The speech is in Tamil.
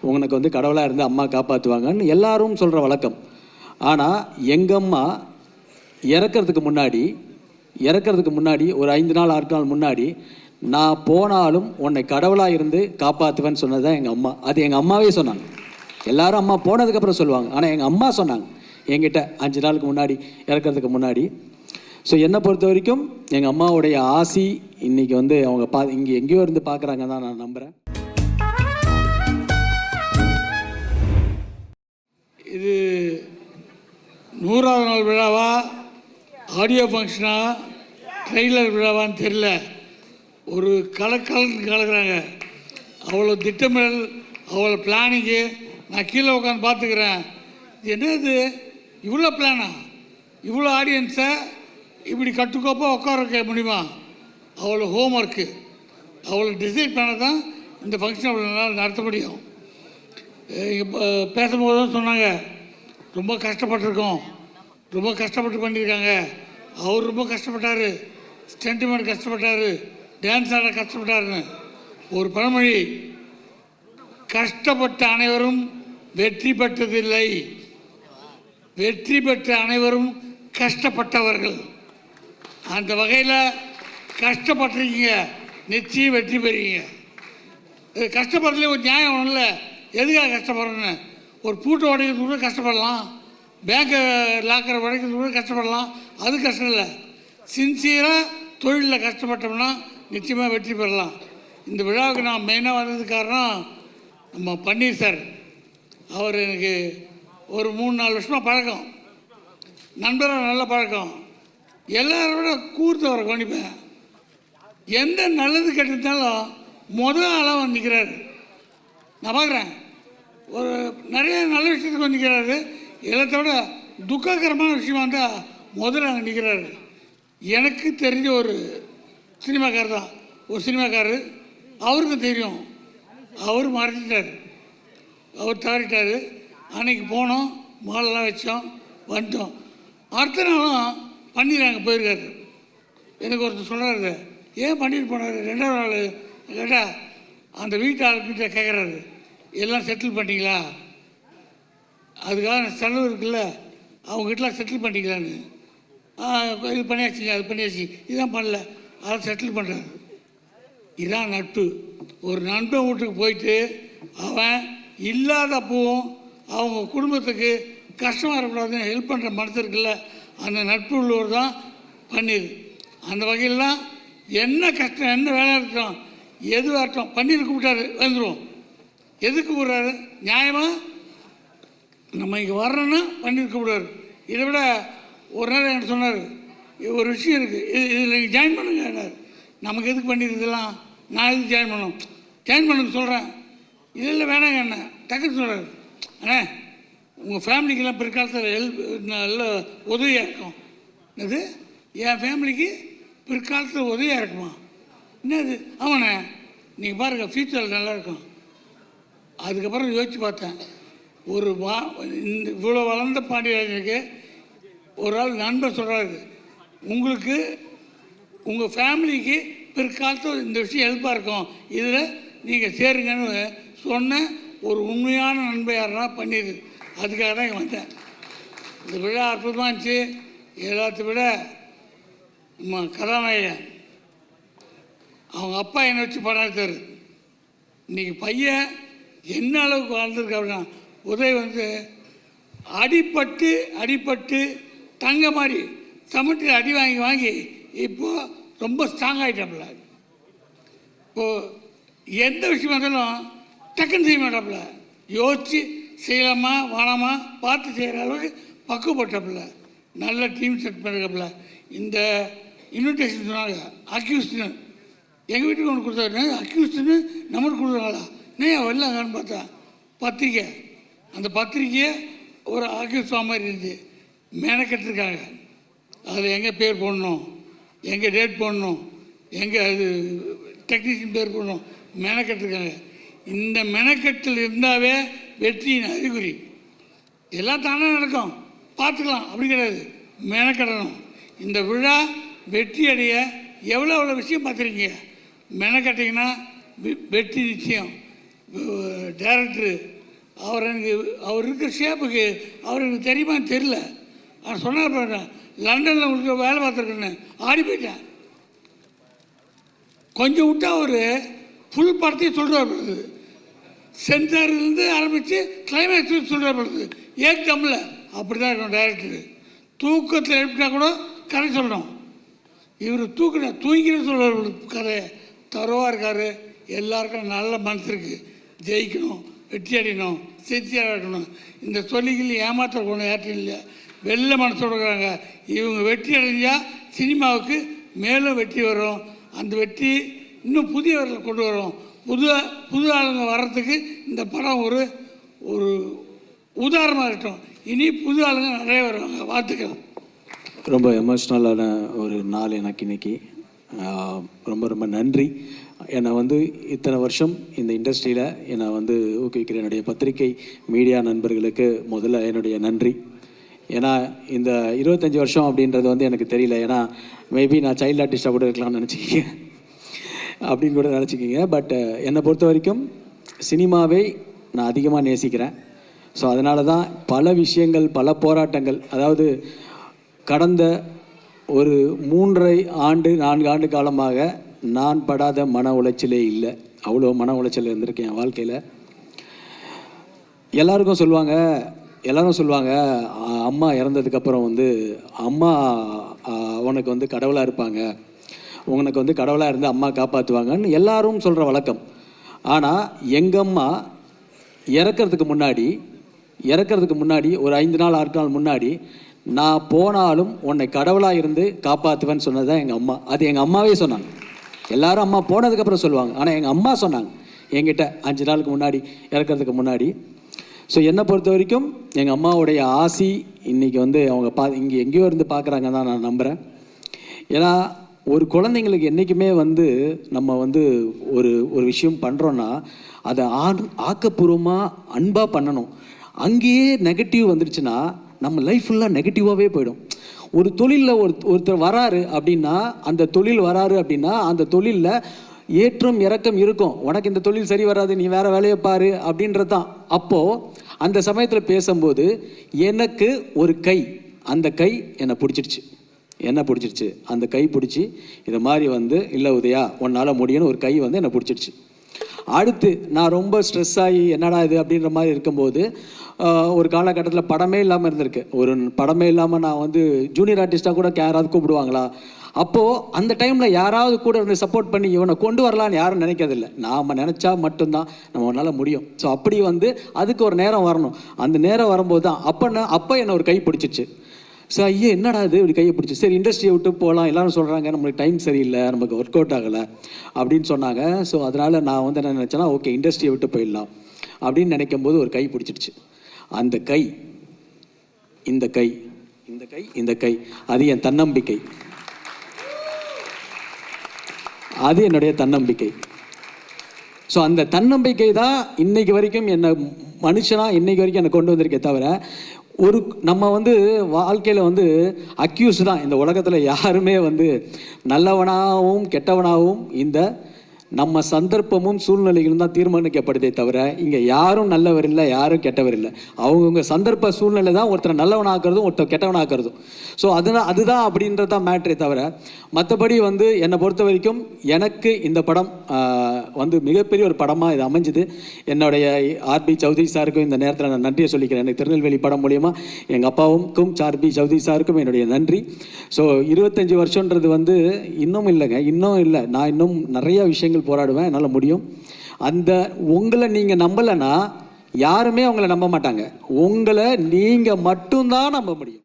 உனக்கு வந்து கடவுளாக இருந்து அம்மா காப்பாற்றுவாங்கன்னு எல்லாரும் சொல்கிற வழக்கம். ஆனால் எங்கள் அம்மா இறக்கிறதுக்கு முன்னாடி இறக்கிறதுக்கு முன்னாடி ஒரு ஐந்து நாள் ஆறு நாள் முன்னாடி நான் போனாலும் உன்னை கடவுளாக இருந்து காப்பாற்றுவேன்னு சொன்னது தான் எங்கள் அம்மா. அது எங்கள் அம்மாவே சொன்னாங்க. எல்லாரும் அம்மா போனதுக்கப்புறம் சொல்லுவாங்க. ஆனால் எங்கள் அம்மா சொன்னாங்க. என்கிட்ட அஞ்சு நாளுக்கு முன்னாடி இறக்கறதுக்கு முன்னாடி. ஸோ என்னை பொறுத்த வரைக்கும் எங்கள் அம்மாவுடைய ஆசி இன்னைக்கு வந்து அவங்க பா இங்கே எங்கேயோ இருந்து பார்க்குறாங்க தான் நான் நம்புகிறேன் இது நூறாவது நாள் விழாவா? ஆடியோ ஃபங்க்ஷனா ட்ரெய்லர் விழாவான்னு தெரில ஒரு கலக்கலன்னு கலக்குறாங்க. அவ்வளோ திட்டமிடல் அவ்வளோ பிளானிங்கு நான் கீழே உட்காந்து பார்த்துக்கிறேன். என்னது? இவ்வளோ பிளானா இவ்வளோ ஆடியன்ஸை இப்படி கட்டுக்கோப்பாக உட்கார வைக்க முடியுமா? அவ்வளோ ஹோம் ஒர்க்கு அவ்வளோ டிசைட் பண்ண தான் இந்த ஃபங்க்ஷன் அவ்வளோ நல்லா நடத்த முடியும். இப்போ பேசும்போது தான் சொன்னாங்க. ரொம்ப கஷ்டப்பட்டிருக்கோம். ரொம்ப கஷ்டப்பட்டு பண்ணியிருக்காங்க. அவர் ரொம்ப கஷ்டப்பட்டார். ஸ்டென்டிமெண்ட் கஷ்டப்பட்டார். டான்ஸ் ஆட கஷ்டப்பட்டாருன்னு. ஒரு பழமொழி. கஷ்டப்பட்ட அனைவரும் வெற்றி பெற்றதில்லை. வெற்றி பெற்ற அனைவரும் கஷ்டப்பட்டவர்கள். அந்த வகையில் கஷ்டப்பட்டிருக்கீங்க. நிச்சயம் வெற்றி பெறுவீங்க. கஷ்டப்படுறதுலேயே ஒரு நியாயம் ஒன்றும் எதுக்காக கஷ்டப்படுறேன்னு? ஒரு பூட்டை உடைக்கிறது கூட கஷ்டப்படலாம். பேங்கை லாக்கரை உடைக்கிறது கூட கஷ்டப்படலாம். அது கஷ்டம் இல்லை. சின்சியராக தொழிலில் கஷ்டப்பட்டோம்னா நிச்சயமாக வெற்றி பெறலாம். இந்த விழாவுக்கு நான் மெயினாக வந்தது காரணம் நம்ம பன்னீர் சார் அவர் எனக்கு ஒரு மூணு நாலு வருஷமாக பழக்கம். நண்பராக நல்ல பழக்கம். எல்லாரோட கூர்த்து அவரை கவனிப்பேன். எந்த நல்லது கெட்டதுனாலும் முதல் ஆளாக வந்து நிற்கிறாரு நான் பார்க்குறேன் ஒரு நிறைய நல்ல விஷயத்துக்கு வந்து நிற்கிறாரு எல்லாத்தோட துக்ககரமான விஷயமா இருந்தால் முதல்ல அங்கே நிற்கிறாரு எனக்கு தெரிஞ்ச ஒரு சினிமாக்காரர் தான். ஒரு சினிமாக்காரர். அவருக்கும் தெரியும். அவர் மறைச்சிட்டார் அவர் தவறிட்டார் அன்னைக்கு போனோம். மாலெல்லாம் வச்சோம். வந்துட்டோம். அடுத்த நாளும் பன்னீர் அங்கே போயிருக்காரு. எனக்கு ஒருத்தர் சொல்கிறாரு ஏன் பண்ணிட்டு போனார்? ரெண்டாவது நாள்? கேட்டால் அந்த வீட்டு கேட்குறாரு எல்லாம் செட்டில் பண்ணிங்களா அதுக்காக செலவு இருக்குல்ல அவங்ககிட்டலாம் செட்டில் பண்ணிக்கலான்னு. இது பண்ணியாச்சுங்க அது பண்ணியாச்சு. இதான் பண்ணல அதை செட்டில் பண்ணுறாரு இதான் நட்பு. ஒரு நண்பன் வீட்டுக்கு போயிட்டு அவன் இல்லாதப்பவும் அவங்க குடும்பத்துக்கு கஷ்டமாக இருக்கக்கூடாதுன்னு ஹெல்ப் பண்ணுற மனசு இருக்குல்ல அந்த நட்பு உள்ளவர் தான் பன்னீர் அந்த வகையிலாம் என்ன கஷ்டம் என்ன வேலை இருக்கட்டும் எது வரட்டும் பன்னீர் கூப்பிட்டாரு வந்துடுவோம் எதுக்கு கூப்பிட்றாரு? நியாயமாக நம்ம இங்கே வரணும்னா பன்னீர் கூப்பிடுவார். இதை விட ஒரு நாள் என்ன சொன்னார் ஒரு விஷயம் இருக்குது இது இதில் நீங்கள் ஜாயின் என்ன நமக்கு எதுக்கு பன்னீர் இதெல்லாம்? நான் எதுக்கு ஜாயின் பண்ணணும்? ஜாயின் பண்ணுங்க சொல்கிறேன் இல்லை இல்லை வேணாங்க என்ன டக்குன்னு சொல்கிறார் அண்ணே உங்கள் ஃபேமிலிக்கெல்லாம் பிற்காலத்தில் ஹெல்ப் நல்ல உதவியாக இருக்கும். என்னது? என் ஃபேமிலிக்கு பிற்காலத்தில் உதவியாக இருக்குமா? என்னது? ஆமாண்ணே. நீங்கள் பாருங்கள் ஃப்யூச்சரில் நல்லா இருக்கும் அதுக்கப்புறம் யோசித்து பார்த்தேன். ஒரு வா இந்த இவ்வளோ வளர்ந்த பாண்டியராஜனுக்கு ஒரு ஆள் நண்பர் சொல்கிறாரு உங்களுக்கு உங்கள் ஃபேமிலிக்கு பிற்காலத்தில் இந்த விஷயம் ஹெல்ப்பாக இருக்கும். இதில் நீங்கள் சேருங்கன்னு சொன்ன ஒரு உண்மையான நண்பை யாருன்னா பண்ணிடு அதுக்காக தான் இங்கே வந்தேன். இந்த விழா அற்புதமாக இருந்துச்சு. எல்லாத்த விட கதாநாயகன் அவங்க அப்பா என்னை வச்சு படம் எடுத்தார் இன்றைக்கி பையன் என்ன அளவுக்கு வாழ்ந்துருக்கு அப்படின்னா உதய் வந்து அடிப்பட்டு அடிப்பட்டு தங்க மாதிரி சமட்டில் அடி வாங்கி வாங்கி இப்போது ரொம்ப ஸ்ட்ராங் ஆகிட்டாப்புல இப்போது எந்த விஷயமா இருந்தாலும் டக்குன்னு செய்ய மாட்டாப்புல. யோசித்து செய்யலாமா வேணாமா பார்த்து செய்கிற அளவுக்கு பக்குவப்பட்டாப்புல. நல்ல டீம் செட் பண்ணிருக்காப்புல. இந்த இன்விடேஷன் சொன்னாங்க அக்யூஸ்டன். எங்கள் வீட்டுக்கு ஒன்று கொடுத்தாரு. அக்யூஸ்ட்னு நம்பர் கொடுக்குறாங்களா? நான் வரலாங்கன்னு பார்த்தா பத்திரிக்கை. அந்த பத்திரிக்கையை ஒரு அக்யூஸ்ட் மாதிரி இருந்துச்சு. மெனக்கெட்டுருக்காங்க. அதில் எங்கே பேர் போடணும் எங்கே டேட் போடணும் எங்கே அது டெக்னீஷியன் பேர் போடணும் மெனக்கெட்டுருக்காங்க. இந்த மெனக்கெட்டில் இருந்தாவே வெற்றியின் அறிகுறி. எல்லாம் தானே நடக்கும். பார்த்துக்கலாம் அப்படி கிடையாது. மெனக்கெடணும். இந்த விழா வெற்றி அடைய எவ்வளோ எவ்வளோ விஷயம் பார்த்துருக்கீங்க? மெனக்கட்டிங்கன்னா வெ- வெற்றி நிச்சயம். டேரக்டரு அவர் எனக்கு அவர் இருக்கிற ஷேப்புக்கு அவர் எனக்கு தெரியுமான்னு தெரில அவர் சொன்னார் பாருங்க லண்டனில் உங்களுக்கு வேலை பார்த்துருக்கேன்னு. ஆடி போயிட்டேன் கொஞ்சம் விட்டா அவர் ஃபுல் படத்தையும் சொல்கிறார் பொழுது சென்சார்லேருந்து ஆரம்பித்து கிளைமேக்ஸ் சொல்கிறார் பொழுது ஏக் அப்படி தான் இருக்கணும் டைரக்டர் தூக்கத்தில் எழுப்பிட்டா கூட கதை சொல்லணும். இவர் தூக்கின தூங்கின சொல்கிற கதை தரவாக இருக்கார். எல்லாருக்கும் நல்ல மனசு இருக்குது ஜெயிக்கணும் வெற்றி அடையணும் சித்தியாக இந்த சொல்லிகள் ஏமாற்றக்கூடாது யார்ட்டும் இல்லை. வெள்ள மனசோட இருக்கிறாங்க இவங்க வெற்றி அடைஞ்சால் சினிமாவுக்கு மேலும் வெற்றி வரும். அந்த வெற்றி இன்னும் புதியவர்களை கொண்டு வரும். புது புது ஆளுங்க வர்றதுக்கு இந்த படம் ஒரு ஒரு உதாரணமாக இருக்கட்டும். இனி புது ஆளுங்க நிறைய வருவாங்க. வாழ்த்துக்கள். ரொம்ப எமோஷ்னலான ஒரு நாள் எனக்கு இன்னைக்கு. ரொம்ப ரொம்ப நன்றி. என்னை வந்து இத்தனை வருஷம் இந்த இண்டஸ்ட்ரியில் என்னை வந்து ஊக்குவிக்கிற என்னுடைய பத்திரிகை மீடியா நண்பர்களுக்கு முதல்ல என்னுடைய நன்றி. ஏன்னா இந்த இருபத்தஞ்சி வருஷம் அப்படின்றது வந்து எனக்கு தெரியல. ஏன்னா மேபி நான் சைல்டு ஆர்டிஸ்டாக கூட இருக்கலாம்னு நினச்சிக்கிங்க. அப்படின்னு கூட நினச்சிக்கிங்க. பட் என்னை பொறுத்த வரைக்கும் சினிமாவை நான் அதிகமாக நேசிக்கிறேன். ஸோ அதனால தான் பல விஷயங்கள் பல போராட்டங்கள் அதாவது கடந்த ஒரு மூன்றரை ஆண்டு நான்கு ஆண்டு காலமாக நான் படாத மன உளைச்சலே இல்லை. அவ்வளோ மன உளைச்சல் இருந்திருக்கேன் என் வாழ்க்கையில். எல்லாருக்கும் சொல்லுவாங்க எல்லாரும் சொல்லுவாங்க அம்மா இறந்ததுக்கப்புறம் வந்து அம்மா உனக்கு வந்து கடவுளாக இருப்பாங்க. உனக்கு வந்து கடவுளாக இருந்து அம்மா காப்பாற்றுவாங்கன்னு எல்லாரும் சொல்கிற வழக்கம். ஆனால் எங்கள் அம்மா இறக்கறதுக்கு முன்னாடி இறக்கறதுக்கு முன்னாடி ஒரு ஐந்து நாள் ஆறு நாள் முன்னாடி நான் போனாலும் உன்னை கடவுளாக இருந்து காப்பாற்றுவேன்னு சொன்னது தான் எங்கள் அம்மா. அது எங்கள் அம்மாவே சொன்னாங்க. எல்லாரும் அம்மா போனதுக்கப்புறம் சொல்லுவாங்க. ஆனால் எங்கள் அம்மா சொன்னாங்க. என்கிட்ட அஞ்சு நாளுக்கு முன்னாடி இறக்கறதுக்கு முன்னாடி. ஸோ என்னை பொறுத்த வரைக்கும் எங்கள் அம்மாவுடைய ஆசி இன்றைக்கி வந்து அவங்க பா இங்கே எங்கேயோ இருந்து பார்க்குறாங்க தான் நான் நம்புகிறேன் ஏன்னா ஒரு குழந்தைங்களுக்கு என்றைக்குமே வந்து நம்ம வந்து ஒரு ஒரு விஷயம் பண்ணுறோன்னா அதை ஆண் ஆக்கப்பூர்வமாக அன்பாக பண்ணணும். அங்கேயே நெகட்டிவ் வந்துடுச்சுன்னா நம்ம லைஃப் ஃபுல்லாக நெகட்டிவாகவே போயிடும். ஒரு தொழிலில் ஒரு ஒருத்தர் வராரு அப்படின்னா அந்த தொழில் வராரு அப்படின்னா அந்த தொழிலில் ஏற்றம் இறக்கம் இருக்கும். உனக்கு இந்த தொழில் சரி வராது நீ வேறு வேலையை பாரு அப்படின்றது தான் அப்போது அந்த சமயத்தில் பேசும்போது எனக்கு ஒரு கை. அந்த கை என்னை பிடிச்சிடுச்சு. என்ன பிடிச்சிருச்சு அந்த கை பிடிச்சி இது மாதிரி வந்து இல்லை உதயா உன்னால் முடியும்னு ஒரு கை வந்து என்னை பிடிச்சிடுச்சு. அடுத்து நான் ரொம்ப ஸ்ட்ரெஸ் ஆகி என்னடா இது அப்படின்ற மாதிரி இருக்கும்போது ஒரு காலகட்டத்தில் படமே இல்லாமல் இருந்திருக்கு. ஒரு படமே இல்லாமல் நான் வந்து ஜூனியர் ஆர்டிஸ்ட்டாக கூட யாராவது கூப்பிடுவாங்களா? அப்போது அந்த டைமில் யாராவது கூட இருந்து சப்போர்ட் பண்ணி இவனை கொண்டு வரலான்னு யாரும் நினைக்கிறதில்ல. நாம் நினச்சா மட்டும்தான் நம்மளால முடியும். ஸோ அப்படி வந்து அதுக்கு ஒரு நேரம் வரணும். அந்த நேரம் வரும்போது தான் அப்போ அப்போ என்னை ஒரு கை பிடிச்சிச்சு. ஸோ ஐயா என்னடா இது? இப்படி கையை பிடிச்சி. சரி இண்டஸ்ட்ரியை விட்டு போகலாம் எல்லாரும் சொல்கிறாங்க நம்மளுக்கு டைம் சரியில்லை நமக்கு ஒர்க் அவுட் ஆகலை அப்படின்னு சொன்னாங்க. ஸோ அதனால் நான் வந்து என்ன நினச்சேன்னா ஓகே இண்டஸ்ட்ரியை விட்டு போயிடலாம் அப்படின்னு நினைக்கும் போது ஒரு கை பிடிச்சிடுச்சு. அந்த கை இந்த கை இந்த கை இந்த கை அது என் தன்னம்பிக்கை. அது என்னுடைய தன்னம்பிக்கை. ஸோ அந்த தன்னம்பிக்கை தான் இன்னைக்கு வரைக்கும் என்னை மனுஷனாக இன்னைக்கு வரைக்கும் என்னை கொண்டு வந்திருக்கே தவிர ஒரு நம்ம வந்து வாழ்க்கையில் வந்து அக்யூஸ் தான். இந்த உலகத்தில் யாருமே வந்து நல்லவனாகவும் கெட்டவனாகவும் இந்த நம்ம சந்தர்ப்பமும் சூழ்நிலைகளும் தான் தீர்மானிக்கப்படுதே தவிர இங்கே யாரும் நல்லவர் இல்லை யாரும் கெட்டவர் இல்லை. அவங்கவுங்க சந்தர்ப்ப சூழ்நிலை தான் ஒருத்தரை நல்லவனாக்குறதும் ஒருத்தர் கெட்டவனாக்குறதும். ஸோ அதுதான் அதுதான் அப்படின்றது தான் மேட்ரே தவிர மற்றபடி வந்து என்னை பொறுத்த வரைக்கும் எனக்கு இந்த படம் வந்து மிகப்பெரிய ஒரு படமாக இது அமைஞ்சுது. என்னுடைய ஆர்பி சௌத்ரி சாருக்கும் இந்த நேரத்தில் நான் நன்றியை சொல்லிக்கிறேன். எனக்கு திருநெல்வேலி படம் மூலியமாக எங்கள் அப்பாவுக்கும் சார்பி சௌத்ரி சாருக்கும் என்னுடைய நன்றி. ஸோ இருபத்தஞ்சி வருஷன்றது வந்து இன்னும் இல்லைங்க இன்னும் இல்லை. நான் இன்னும் நிறைய விஷயங்கள் போராடுவேன் என்னால் முடியும். அந்த உங்களை நீங்கள் நம்பலைன்னா யாருமே அவங்கள நம்ப மாட்டாங்க. உங்களை நீங்கள் மட்டும்தான் நம்ப முடியும்.